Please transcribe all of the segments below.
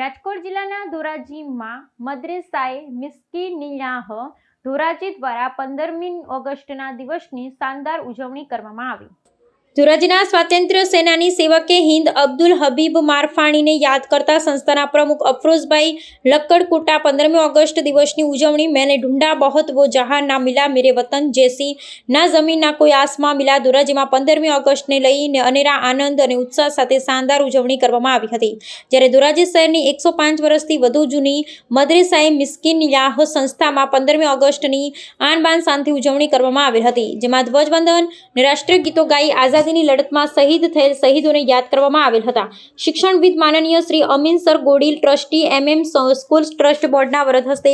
રાજકોટ જિલ્લાના ધોરાજીમાં મદ્રેસાએ મિસ્કીનિયાહ ધોરાજી દ્વારા પંદરમી ઓગસ્ટના દિવસની શાનદાર ઉજવણી કરવામાં આવી. ધોરાજીના સ્વાતંત્ર્ય સેનાની સેવકે હિન્દ અબ્દુલ હબીબ મારફાણીને યાદ કરતા સંસ્થાના પ્રમુખ અફરોઝભાઈ લક્કડકુટા પંદરમી ઓગસ્ટ દિવસની ઉજવણી મેને ઢુંડા બહોત વો જહાં ના મિલા મેરે વતન જેસી. ના જમીન ના કોઈ આસમાં મિલા ધોરાજીમાં પંદરમી ઓગસ્ટને લઈને અનેરા આનંદ અને ઉત્સાહ સાથે શાનદાર ઉજવણી કરવામાં આવી હતી. જ્યારે ધોરાજી શહેરની એકસો પાંચ વર્ષથી વધુ જૂની મદ્રેસાએ મિસ્કિન યાહ સંસ્થામાં પંદરમી ઓગસ્ટની આનબાન શાંતિ ઉજવણી કરવામાં આવી હતી, જેમાં ધ્વજવંદન રાષ્ટ્રીય ગીતો ગાઈ આઝાદીની લડતમાં શહીદ થયેલ શહીદોને યાદ કરવામાં આવેલ હતા. શિક્ષણવિદ માનનીય Shri Amin sir Godil, trustee MM school trust બોર્ડના વરદ હસ્તે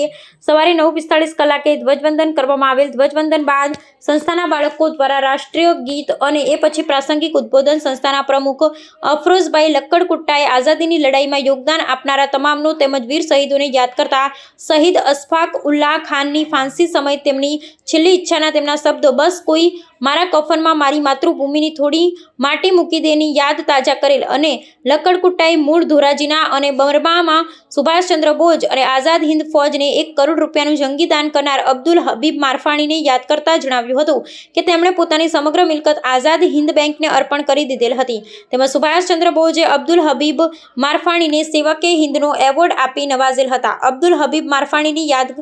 સવારે નવ પિસ્તાળીસ કલાકે ધ્વજવંદન કરવામાં આવેલ. ધ્વજવંદન બાદ સંસ્થાના બાળકો દ્વારા રાષ્ટ્રીય ગીત અને એ પછી પ્રાસંગિક ઉદ્બોધન સંસ્થાના પ્રમુખ અફરોઝભાઈ લક્કડકુટ્ટાએ આઝાદીની લડાઈમાં યોગદાન આપનારા તમામનું તેમજ વીર શહીદોને યાદ કરતા શહીદ અશફાક ઉલ્લાહ ખાનની ફાંસી સમય તેમની છેલ્લી ઈચ્છાના તેમના શબ્દો, બસ કોઈ મારા કફનમાં મારી માતૃભૂમિની થોડી માટી મૂકી દેની યાદ તાજા કરેલ અને લક્કડકુટ્ટાએ મૂળ ધોરાજીના અને બર્મામાં સુભાષચંદ્ર બોઝ અને આઝાદ હિન્દ ફૌજને એક કરોડ રૂપિયાનું જંગી દાન કરનાર અબ્દુલ હબીબ મારફાણીને યાદ કરતા જણાવ્યું હતું કે તેમણે પોતાની સમગ્ર મિલકત આઝાદ હિન્દ બેંકને અર્પણ કરી દીધેલ હતી. તેમજ સુભાષચંદ્ર બોઝે અબ્દુલ હબીબ મારફાણીને સેવકે હિન્દનો એવોર્ડ આપી નવાજેલ હતા. અબ્દુલ હબીબ મારફાણીની યાદ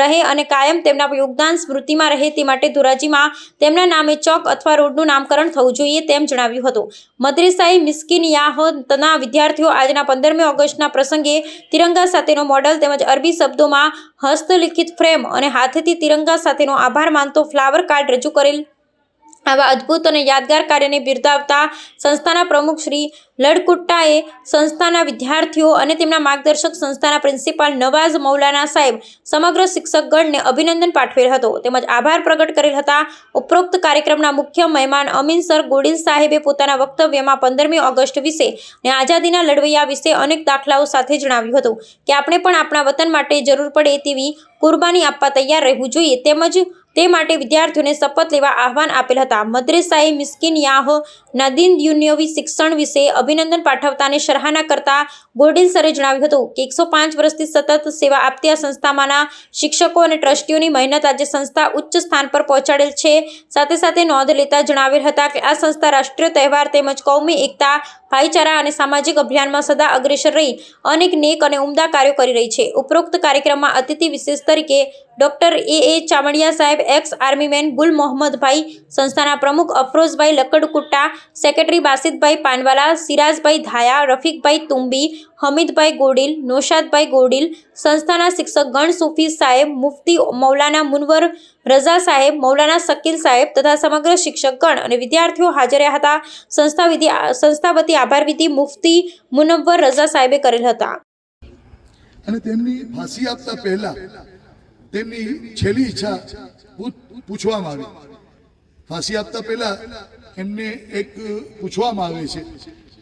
રહે અને કાયમ તેમના યોગદાન સ્મૃતિમાં રહે તે માટે ધોરાજીમાં તેમના નામે ચોક અથવા રોડનું નામકરણ થવું જોઈએ. તેમ જણાવ્યું હતું. મદ્રેસાએ મિસ્કિન યાહના વિદ્યાર્થીઓ આજના પંદરમી ઓગસ્ટના પ્રસંગે તિરંગા સાથેનો મોડલ તેમજ અરબી શબ્દોમાં હસ્તલિખિત ફ્રેમ અને હાથેથી તિરંગા સાથેનો આભાર માનતો ફ્લાવર કાર્ડ રજૂ કરેલ આવા અદ્ભુત અને યાદગાર કાર્યને બિરદાવતા સંસ્થાના પ્રમુખ શ્રી લડકુટ્ટાએ સંસ્થાના વિદ્યાર્થીઓ અને તેમના માર્ગદર્શક સંસ્થાના પ્રિન્સિપાલ નવાઝ મૌલાના સાહેબ સમગ્ર શિક્ષકગણને અભિનંદન પાઠવેલ હતો. તેમજ આભાર પ્રગટ કરેલ હતા. ઉપરોક્ત કાર્યક્રમના મુખ્ય મહેમાન અમીન સર ગોડિલ સાહેબે પોતાના વક્તવ્યમાં પંદરમી ઓગસ્ટ વિશે અને આઝાદીના લડવૈયા વિશે અનેક દાખલાઓ સાથે જણાવ્યું હતું કે આપણે પણ આપણા વતન માટે જરૂર પડે તેવી કુરબાની આપવા તૈયાર રહેવું જોઈએ. તેમજ તે માટે વિદ્યાર્થીઓને શપથ લેવા આહવાન આપેલ હતા. મદ્રેસાએ મિસ્કિન યાહ નદીન યુનિયવી શિક્ષણ વિશે અભિનંદન પાઠવતાને સરાહના કરતા ગોડિલ સરે જણાવ્યું હતું કે એકસો પાંચ વર્ષથી સતત સેવા આપતી આ સંસ્થામાંના શિક્ષકો અને ટ્રસ્ટીઓની મહેનત આજે સંસ્થા ઉચ્ચ સ્થાન પર પહોંચાડેલ છે. સાથે સાથે નોંધ લેતા જણાવેલ હતા કે આ સંસ્થા રાષ્ટ્રીય તહેવાર તેમજ કૌમી એકતા, ભાઈચારા અને સામાજિક અભિયાનમાં સદા અગ્રેસર રહી, અનેક નેક અને ઉમદા કાર્યો કરી રહી છે. ઉપરોક્ત કાર્યક્રમમાં અતિથિ વિશેષ તરીકે ડોક્ટર એ એ ચામડિયા સાહેબ એક્સ આર્મીમેન ગુલ મોહમ્મદભાઈ, સંસ્થાના પ્રમુખ અફરોઝભાઈ લકડકુટ્ટા સેક્રેટરી બાસિતભાઈ પાનવાલા, સિરાજભાઈ ધાયા, રફીકભાઈ તુંબી, હમીદભાઈ ગોડિલ, નોશાદભાઈ ગોડિલ, સંસ્થાના શિક્ષક ગણ સૂફી સાહેબ, મુફતી મૌલાના મુનવર રઝા સાહેબ, મૌલાના શકીલ સાહેબ તથા સમગ્ર શિક્ષકગણ અને વિદ્યાર્થીઓ હાજર રહ્યા હતા. સંસ્થા વિધિ સંસ્થા વતી આભાર વિધિ મુફતી મુનવ્વર રઝા સાહેબે કરેલ હતા. અને તેમની ફાંસી આપતા પહેલા તેમની છેલ્લી ઈચ્છા પૂછવામાં આવી. ફાંસી આપતા પહેલા એમને એક પૂછવામાં આવે છે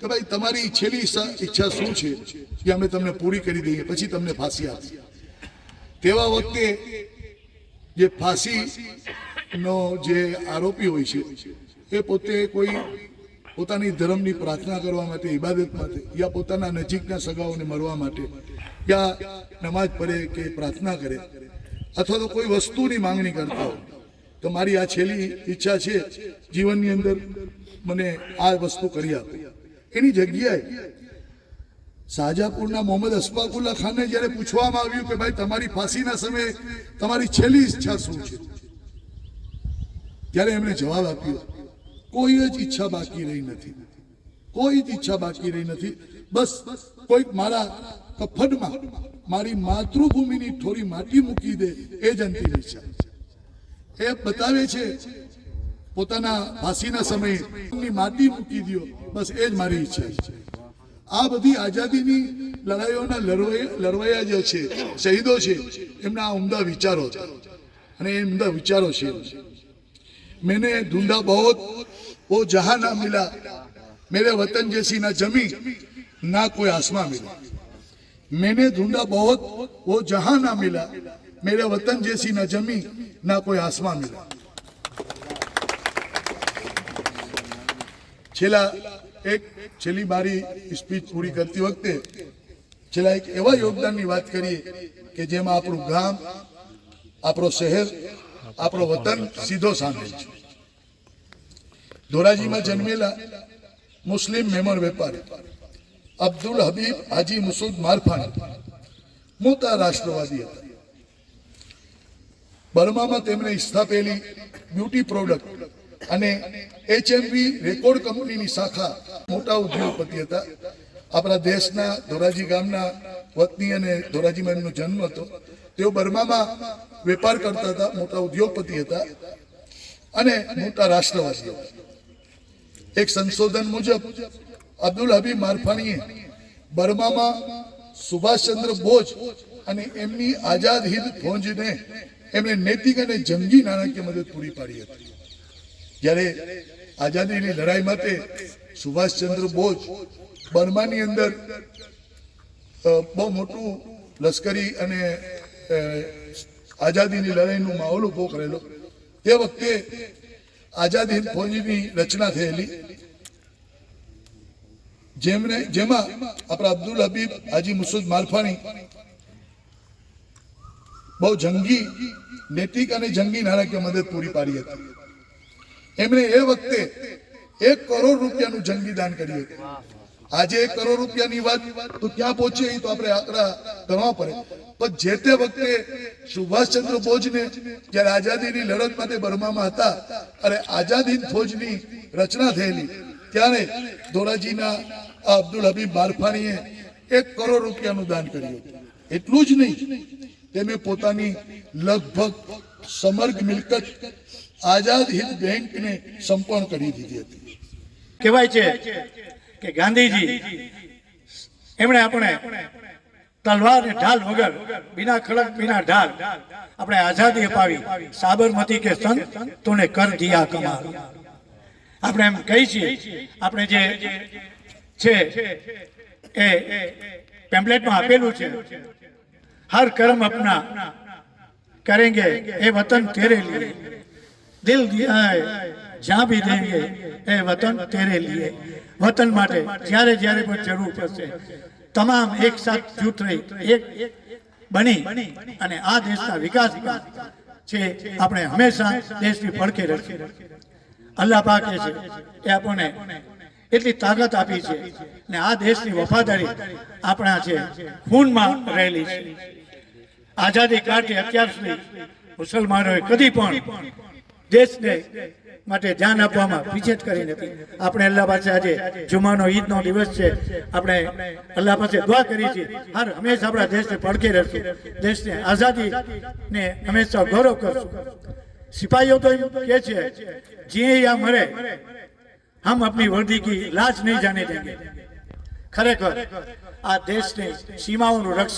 કે ભાઈ, તમારી છેલ્લી ઈચ્છા શું છે? કે અમે તમને પૂરી કરી દઈએ, પછી તમને ફાંસી આપીએ. તેવા વખતે જે ફાંસીનો જે આરોપી હોય છે, એ પોતે કોઈ પોતાની ધર્મની પ્રાર્થના કરવા માટે ઇબાદત માટે, યા પોતાના નજીકના સગાઓને મરવા માટે, યા નમાજ પડે કે પ્રાર્થના કરે અથવા તો કોઈ વસ્તુની માંગણી કરતા હોય. તો મારી આ છેલ્લી ઈચ્છા છે જીવનની અંદર મને આ વસ્તુ કરી આપે. એની જગ્યાએ શાહજહાપુરના મોહમ્મદ અસફાકુલ્લા ખાનને જ્યારે પૂછવામાં આવ્યું કે ભાઈ તમારી ફાંસીના સમયે તમારી છેલ્લી ઈચ્છા શું છે? ત્યારે એમણે જવાબ આપ્યો, કોઈ જ ઈચ્છા બાકી રહી નથી. કોઈ જ ઈચ્છા બાકી રહી નથી. બસ કોઈક મારા કફનમાં મારી માતૃભૂમિની થોડી માટી મૂકી દે એ જ અંતિમ એ બતાવે છે, પોતાના ફાંસીના સમયે માટી મૂકી દો બસ એ જ મારી ઈચ્છા છે. આ બધી આઝાદીની લડાઈઓના લડવાયા જે છે, શહીદો છે, એમના આ ઉમદા વિચારો છે. અને એ ઉમદા વિચારો છે. મેને ધૂંધા બહોત, વો જહા ના મિલા, મેરે વતન જેસી ના જમી ના કોઈ આસમાન મિલા. मैंने ढूंढा बहुत वो जहां ना मिला मेरे वतन जैसी ना जमी ना कोई आसमां मिला છેલ્લા એક છેલ્લી મારી સ્પીચ પૂરી કરતી વખતે છેલ્લા એક એવા યોગદાનની વાત કરીએ કે જેમાં આપણું ગામ આપણો શહેર આપણો વતન સીધો સામેલ છે ધોરાજીમાં જન્મેલા મુસ્લિમ મેમણ વેપારી અબ્દુલ હબીબ હાજી મુસુદ મારફાણી મોટા રાષ્ટ્રવાદી હતા. બર્મામાં તેમણે સ્થાપેલી બ્યુટી પ્રોડક્ટ અને એચએમવી રેકોર્ડ કંપનીની શાખા મોટા ઉદ્યોગપતિ હતા. આપણા દેશના ધોરાજી ગામના વતની અને ધોરાજી મેમનો જન્મ હતો. તેઓ બર્મામાં વેપાર કરતા હતા, મોટા ઉદ્યોગપતિ હતા અને મોટા રાષ્ટ્રવાદી હતા. એક સંશોધન મુજબ અબ્દુલ હબીબ મારફાણીએ બર્મામાં સુભાષચંદ્ર બોઝ અને એમની આઝાદ હિંદ ફોજને એમણે નૈતિક અને જંગી નાણાકીય મદદ પૂરી પાડી હતી. જ્યારે આઝાદીની લડાઈ માટે સુભાષચંદ્ર બોઝ બર્માની અંદર બહુ મોટું લશ્કરી અને આઝાદીની લડાઈનો માહોલ ઊભો કરેલો. તે વખતે આઝાદ હિંદ ફોજની રચના થયેલી. જેમણે જેમાં આપણા અબ્દુલ હબીબ, હાજી મુસુદ માલફાણી બહુ જંગી, નૈતિક અને જંગી નાણાકીય મદદ પૂરી પાડી હતી. એમણે એ વખતે એક કરોડ રૂપિયાનું જંગી દાન કર્યું હતું. આજે એક કરોડ રૂપિયાની વાત, તો ક્યાં પહોંચે એ તો આપણે આંકડા કરવા પડે. પણ જે તે વખતે સુભાષચંદ્ર બોઝને જ્યારે આઝાદીની લડત માટે બર્મામાં હતા, અને આઝાદી ફૌજની રચના થયેલી, ત્યારે ધોરાજીના અબ્દુલ હબીબ બારફાણીએ એક કરોડ રૂપિયાનું દાન કર્યું એટલું જ નહીં તેમણે પોતાની લગભગ સમર્ગ મિલકત આઝાદ હિંદ બેંકને સંપર્ણ કરી દીધી હતી. કહેવાય છે કે ગાંધીજી એમણે આપણે તલવાર ને ઢાલ વગર બિના ખડક, બિના ઢાલ આપણે આઝાદી અપાવી. સાબરમતી કે સંત, તોને કર દિયા કમાલ. આપણે એમ કહી છીએ, આપણે જે છે. એ પેમ્પલેટમાં આપેલું છે. હર કર્મ અપના. કરેંગે એ વતન તેરે લીએ. દિલ જ્યાં ભી દેંગે એ વતન તેરે લીએ. વતન માટે જ્યારે જ્યારે પણ જરૂર પડશે, તમામ એક સાથ જૂથ રહી, એક બની અને આ દેશના વિકાસ છે, આપણે હંમેશા દેશની પડકે રખી અલ્લાહ પાકે છે, એ આપણને એટલી તાકાત આપી છે. ને આ દેશની વફાદારી આપણા છે. ખૂનમાં રહેલી છે. આઝાદી કાઢી અત્યાર સુધી મુસલમાનોએ કદી પણ દેશને માટે ધ્યાન આપવામાં પીછેટ કરી નથી. આપણે અલ્લાહ પાસે આજે જુમાનો ઈદનો દિવસ છે. આપણે અલ્લાહ પાસે દુઆ કરી છે હર હંમેશા આપણા દેશને પડકે રહેશું. દેશને આઝાદીને હંમેશા ગૌરવ કરશું. સિપાહીઓ તો એમ છે જે યા મરે હમ अपनी वर्दी की लाज नहीं जाने देंगे ખરેખર આ દેશની સીમાઓનું રક્ષણ